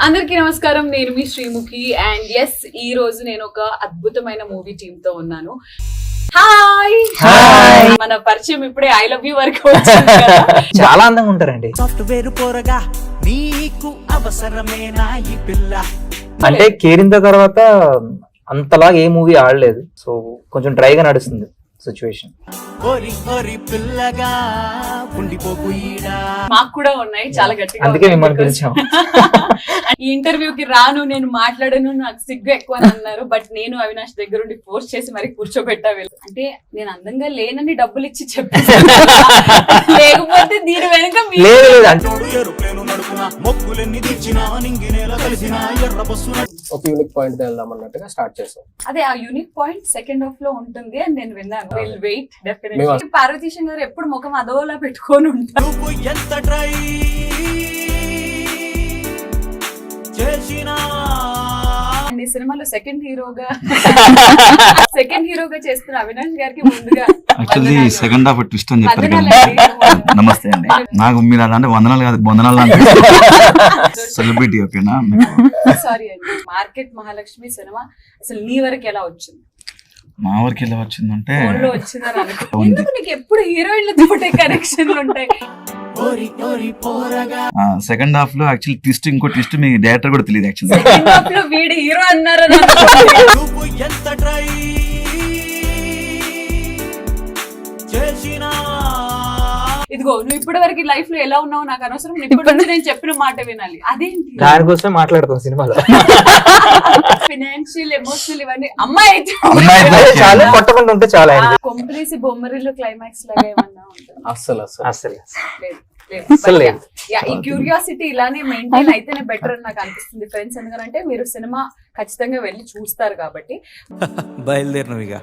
అందరికీ నమస్కారం. నేను మీ శ్రీముఖి. అండ్ ఎస్ ఈ రోజు నేను ఒక అద్భుతమైన మూవీ టీమ్తో ఉన్నాను. Hi hi. మన పరిచయం ఇప్పుడే ఐ లవ్ యూ వరకు వచ్చింది కదా. చాలా అందంగా ఉంటారండి. సాఫ్ట్వేర్ పోరగా నీకు అవసరమేనా ఈ పిల్ల? అంటే కేరింత తర్వాత అంతలాగా ఏ మూవీ ఆడలేదు. సో కొంచెం డ్రైగా నడుస్తుంది. సిచ్యువేషన్ మాకు కూడా ఉన్నాయి చాలా గట్టిగా అందుకే మిమ్మల్ని పిలిచాం ఈ ఇంటర్వ్యూకి రాను నేను మాట్లాడను నాకు సిగ్గు ఎక్కువ అని అన్నారు బట్ నేను అవినాష్ దగ్గర ఉండి ఫోర్స్ చేసి మరి కూర్చోబెట్టా వీళ్ళు. అంటే నేను అందంగా లేనని డబ్బులు ఇచ్చి చెప్పేసాను లేకపోతే దీని వెనుక నడుపున మొక్కులెన్ని తీర్చినా నింగి నేల కలిసిన ఎర్ర బస్సున ఒక యూనిక్ పాయింట్ వెళ్దాం అన్నట్టుగా స్టార్ట్ చేసాం. అదే ఆ యూనిక్ పాయింట్ సెకండ్ హాఫ్లో ఉంటుంది అని నేను విన్నాను. విల్ వెయిట్ డెఫినెట్లీ పార్వతీశం గారు ఎప్పుడు ముఖం అదోలా పెట్టుకొని ఉంటారు. నువ్వు ఎంత ట్రై చేసినా అండ్ ఈ సినిమాలో సెకండ్ హీరోగా సెకండ్ హీరోగా చేస్తున్న అవినాష్ గారికి ముందుగా యాక్చువల్లీ. సెకండ్ హాఫ్ ట్విస్ట్ అని చెప్పారు. నమస్తే అండి. నాకు మీరు అదంటే వందనాలు కాదు వందనాలు అంటే. సెలబ్రిటీ ఓకేనా సారీ అండి. మార్కెట్ మహాలక్ష్మి సినిమా అసలు నీ వరకు ఎలా వచ్చింది? మా ఊరికి ఎలా వచ్చిందంటే ఎప్పుడు హీరోయిన్ల తోటే కనెక్షన్లు ఉంటాయి? ఓరి ఓరి పోరగా. సెకండ్ హాఫ్లో యాక్చువల్లీ ట్విస్ట్ ఇంకో ట్విస్ట్ మీ డైరెక్టర్ కూడా తెలియదు యాక్చువల్లీ సెకండ్ హాఫ్లో వీడు హీరో అన్నారని అనుకోండి. నువ్వు ఎంత ట్రై చేసినా? ఇదిగో నువ్వు ఇప్పటి వరకు లైఫ్లో ఎలా ఉన్నావు నాకు అనవసరం. ఇప్పటి నుంచి నేను చెప్పిన మాట వినాలి. అదేంటి? దానికోసమే మాట్లాడతాం సినిమాలో. ఫినాన్షియల్ ఎమోషనల్ ఇవన్నీ అమ్మాయి అయితే. చాలా కొట్టకుండా ఉంటే చాలా కొంపలేసి బొమ్మరిలో క్లైమాక్స్ లాగా ఏమన్నా అసలు yeah, ఈ క్యూరియాసిటీ ఇలానే మెయింటైన్ అయితేనే బెటర్ అని నాకు అనిపిస్తుంది ఫ్రెండ్స్ ఎందుకంటే మీరు సినిమా ఖచ్చితంగా వెళ్ళి చూస్తారు కాబట్టి. బయలుదేరినవిగా